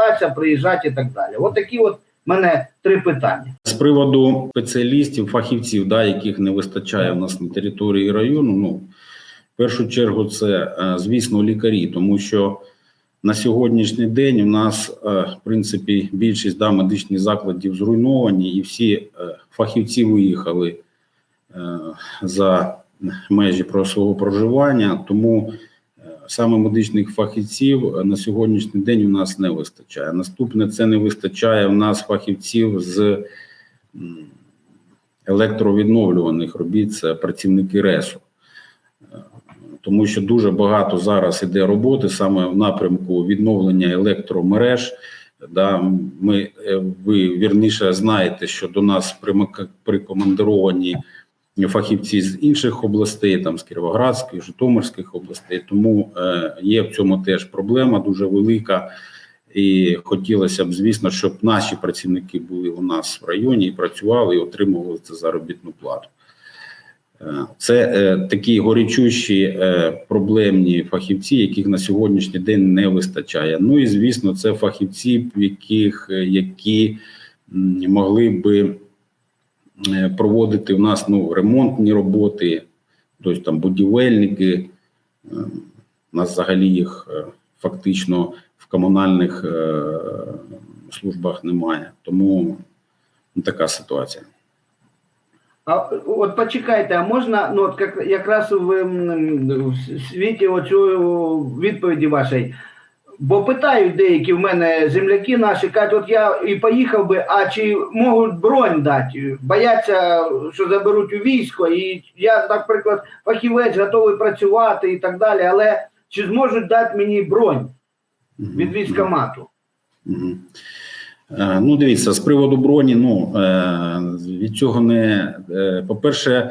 мотатися, приїжджати і так далі. От такі от мене три питання. З приводу спеціалістів, фахівців, да, яких не вистачає в нас на території району. Ну, в першу чергу, це, е, звісно, лікарі, тому що на сьогоднішній день у нас, е, в принципі, більшість да, медичних закладів зруйновані, і всі е, фахівці виїхали за межі про свого проживання. Тому саме медичних фахівців е, на сьогоднішній день у нас не вистачає. Наступне це не вистачає в нас фахівців з електровідновлюваних робіт, це працівники РЕСу. Е, Тому що дуже багато зараз іде роботи саме в напрямку відновлення електромереж. Да, ми, е, ви вірніше знаєте, що до нас прикомандировані фахівці з інших областей, там з Кіровоградської, Житомирських областей. Тому е, є в цьому теж проблема дуже велика. І хотілося б, звісно, щоб наші працівники були у нас в районі і працювали і отримували це заробітну плату. Е, Це е, такі горячущі е, проблемні фахівці, яких на сьогоднішній день не вистачає. Ну і звісно, це фахівці, яких е, які могли би проводити в нас ну, ремонтні роботи, тобто там будівельники. Е, У нас взагалі їх е, фактично в комунальних е, службах немає. Тому ну, така ситуація. А от почекайте, а можна, ну от як, якраз в, в світі оцю відповіді вашої. Бо питають деякі в мене земляки наші, кажуть, от я і поїхав би, а чи можуть бронь дати? Бояться, що заберуть у військо, і я, наприклад, фахівець готовий працювати і так далі, але чи зможуть дати мені бронь від військомату? Е, Ну, дивіться, з приводу броні, ну е, від цього не е, по-перше,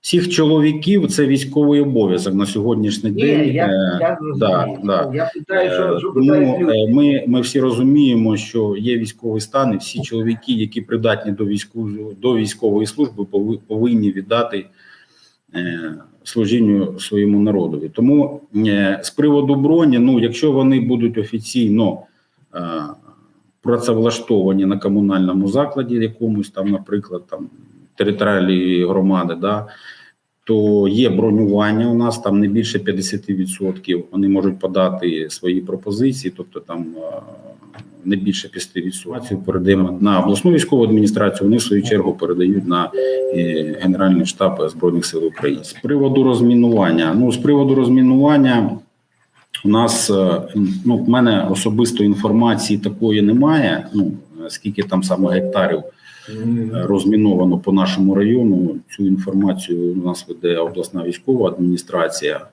всіх чоловіків це військовий обов'язок на сьогоднішній Ні, день. я, Е, я да, зрозумів. да. Я питаю, що, що Е, питають Тому е, ми, ми всі розуміємо, що є військовий стан, і всі чоловіки, які придатні до військової до військової служби, повинні віддати е, служінню своєму народові. Тому е, з приводу броні, ну якщо вони будуть офіційно е, працевлаштовані на комунальному закладі, якомусь там, наприклад, там територіальної громади, да, то є бронювання у нас там не більше 50%. Вони можуть подати свої пропозиції, тобто там е, не більше 50% передаємо на обласну військову адміністрацію. Вони в свою чергу передають на е, Генеральний штаб Збройних сил України. З приводу розмінування. Ну з приводу розмінування. У нас е, ну в мене особисто інформації такої немає. Ну скільки там саме гектарів розміновано по нашому району. Цю інформацію у нас веде обласна військова адміністрація.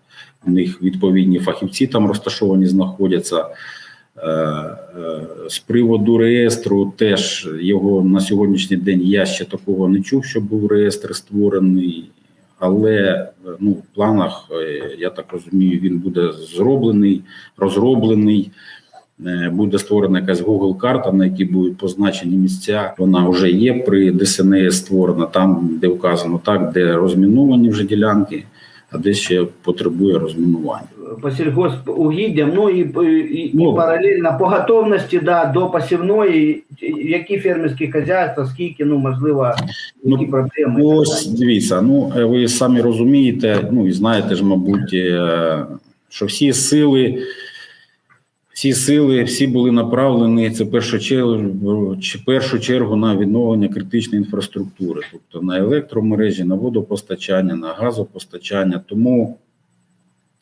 У них відповідні фахівці там розташовані знаходяться. Е, е, З приводу реєстру, теж його на сьогоднішній день я ще такого не чув, що був реєстр створений. Але е, ну, в планах, я так розумію, він буде зроблений, розроблений. Е, Буде створена якась Google карта, на якій будуть позначені місця. Вона вже є при ДСНС створена, там де вказано так, де розміновані вже ділянки, а де ще потребує розмінування. по сільгоспугіддям, ну і, і, і Ну. паралельно по готовності да, до посівної, які фермерські хазяйства, скільки, ну можливо, які Ну, проблеми. Ну, ось дивіться, ну е, ви самі розумієте, ну і знаєте ж, мабуть, е, що всі сили, всі сили, всі були направлені це першу чергу, першу чергу на відновлення критичної інфраструктури, тобто на електромережі, на водопостачання, на газопостачання. Тому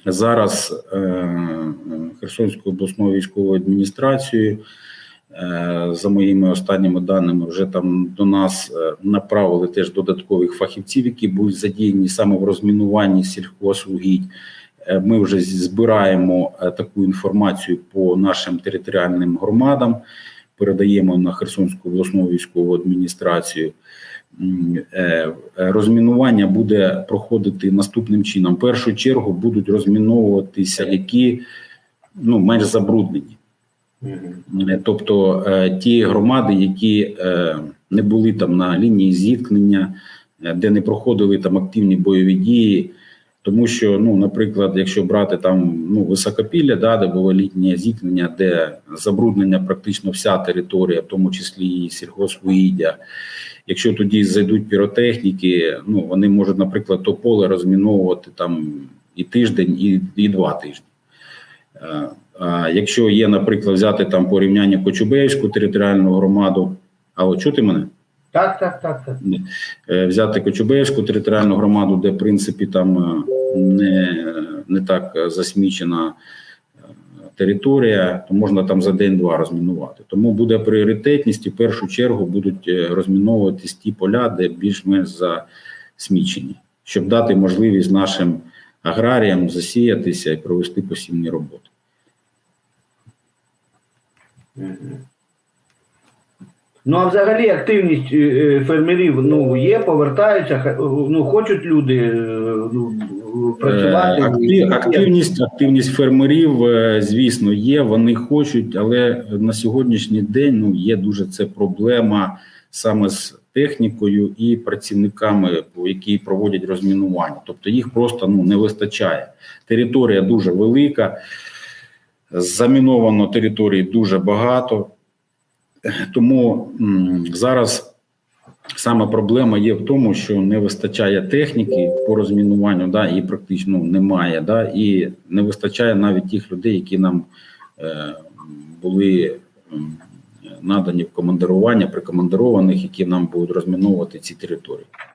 зараз е, Херсонською обласною військовою адміністрацією Е, За моїми останніми даними, вже там до нас е, направили теж додаткових фахівців, які будуть задіяні саме в розмінуванні сільхозвугідь. Е, Ми вже збираємо е, таку інформацію по нашим територіальним громадам, передаємо на Херсонську обласну військову адміністрацію. Е, Розмінування буде проходити наступним чином. В першу чергу будуть розміновуватися які ну менш забруднені. Тобто ті громади, які не були там на лінії зіткнення, де не проходили там активні бойові дії, Тому що, ну, наприклад, якщо брати там ну, високопілля, да, де було літнє зіткнення, де забруднення практично вся територія, в тому числі і сільгоспвугіддя, якщо тоді зайдуть піротехніки, ну вони можуть, наприклад, то поле розміновувати там і тиждень, і, і два тижні. Е, А якщо є, наприклад, взяти там порівняння Кочубеївську територіальну громаду, а от чути мене? Так, так, так, так. Е, взяти Кочубеївську територіальну громаду, де в принципі там е, не, не так засмічена е, територія, то можна там за день-два розмінувати. Тому буде пріоритетність і в першу чергу будуть розміновуватись ті поля, де більш-менш засмічені, щоб дати можливість нашим аграріям засіятися і провести посівні роботи. Ну а взагалі активність е, е, фермерів ну, є, повертаються, ну, хочуть люди е, ну, працювати. Актив- активність, активність фермерів, звісно, є. Вони хочуть, але на сьогоднішній день ну є дуже це проблема саме з технікою і працівниками, які проводять розмінування. Тобто їх просто ну не вистачає. Територія дуже велика, заміновано території дуже багато. Тому зараз Саме проблема є в тому, що не вистачає техніки по розмінуванню, да, і практично немає, да, і не вистачає навіть тих людей, які нам е, були надані в командирування, прикомандированих, які нам будуть розміновувати ці території.